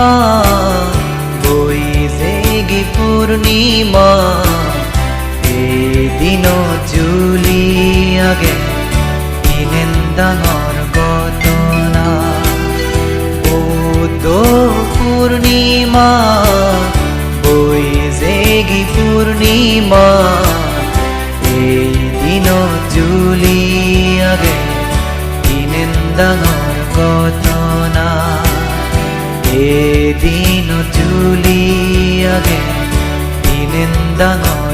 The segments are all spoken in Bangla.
পূর্ণিমা বৈজেগি পূর্ণিমা, এদিন জুলি আগে ইনেন্দাঙর গতনা বুদ্ধ পূর্ণিমা বৈজেগি পূর্ণিমা এই দিন জুলি আগে ইনেন্দাঙর জুলি আগে ইনেন্দাঙর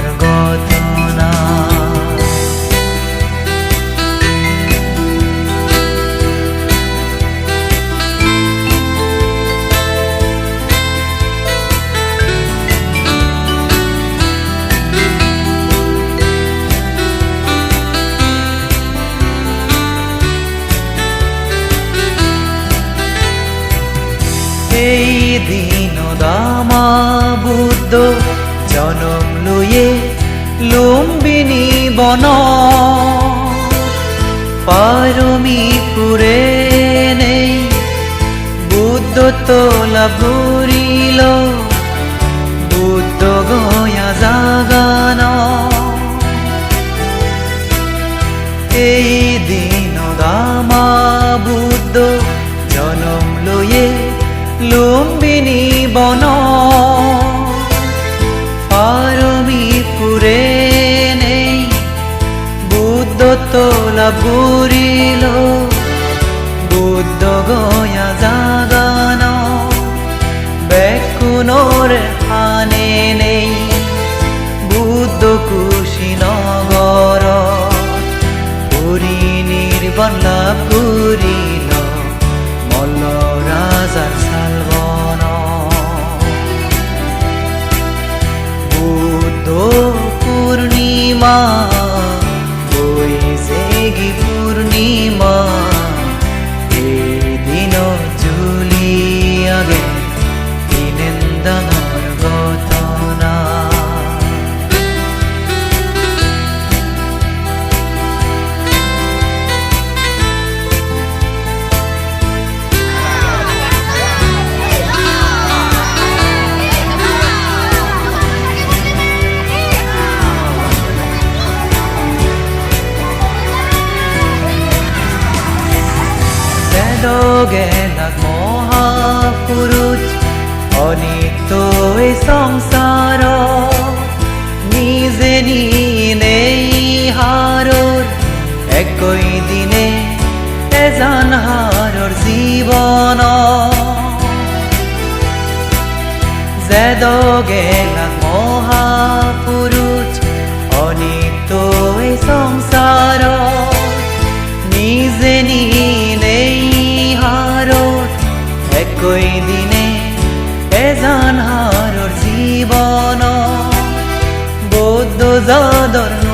বুদ্ধ জনম লুয়ে লুম্বিনী বন। পারমি পুরে নেই বুদ্ধ তোলা ঘুরিল বুদ্ধ গয়া জাগান। এই দিন দামা বুদ্ধ জনম লয়ে লুম্বিনী বুড়িল বুদ্ধ গয়া জাগান। বেকুনোর হানে নেই। বুদ্ধ কুশিনগর পুরী নির্বাণ লাভ করিল। মল্ল রাজার শালবন। বুদ্ধ পূর্ণিমা গেলাক মহাপুরুষ অনিত এই সংসার নিজে নেই হারর একই দিনে এজান হারর জীবন। বৌদ্ধ যাদর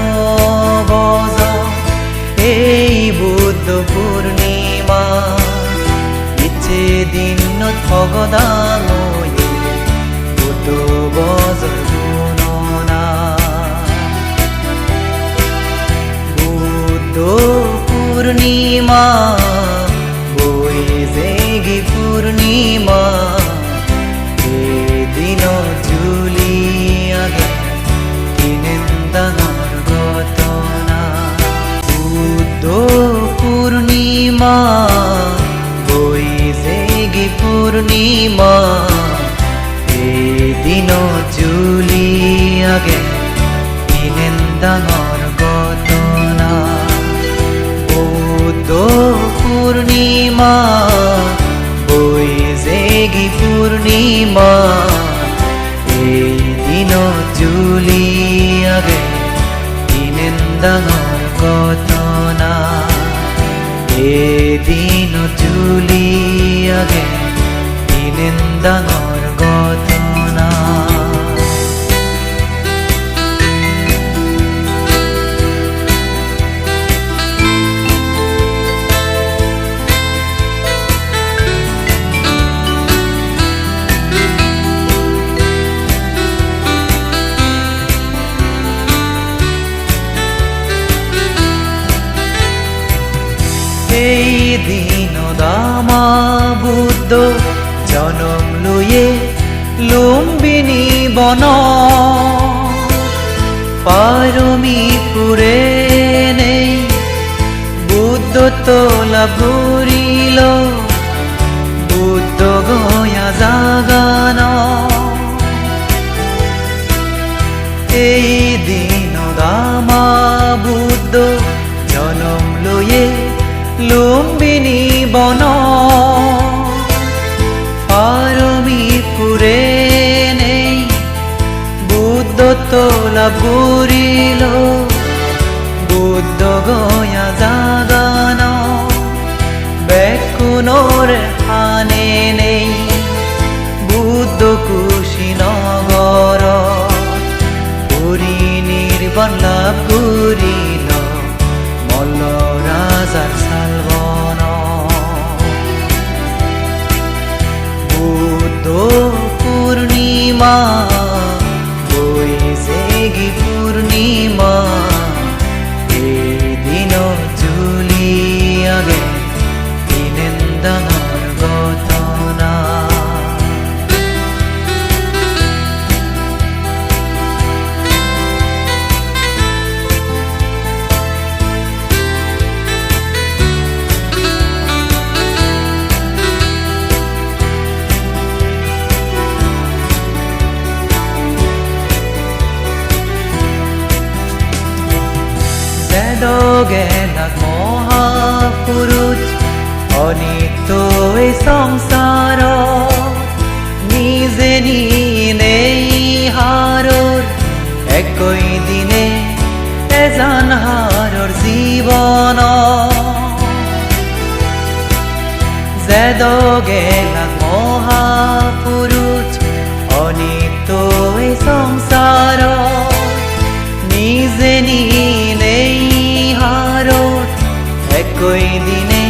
এদিন জুলি আগে কিনেন্দাঙর গতনা বুদ্ধ পূর্ণিমা বৈজেগি পূর্ণিমা এই দিন জুলি আগে দিনেন্দাঙর গতনা এদিন জুলি আগে দিনেন্দাঙর গতনা জনম লুয়ে লুম্বিনি বন। পারমি পুরে নেই বুদ্ধ তোলা ঘুরিল তোলা ঘুরিল বুদ্ধ গয়া জাগান। বেকুনোর হানে নেই, বুদ্ধ কুশীনগর পুরী নির্বাণ লাভ করিল, মল্ল রাজার শালবন। বুদ্ধ পূর্ণিমা বেদগেলাক মহাপুরুষ, অনিত্য এই সংসার, নিজে নেই হারর একই দিনে এজান হারর জীবন। জেদগেলাক মহাপুরুষ কই দিনে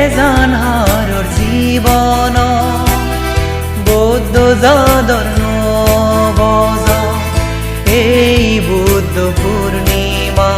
এজন হারর জীবন বৌদ্ধ জদর নবজ এই বুদ্ধ পূর্ণিমা।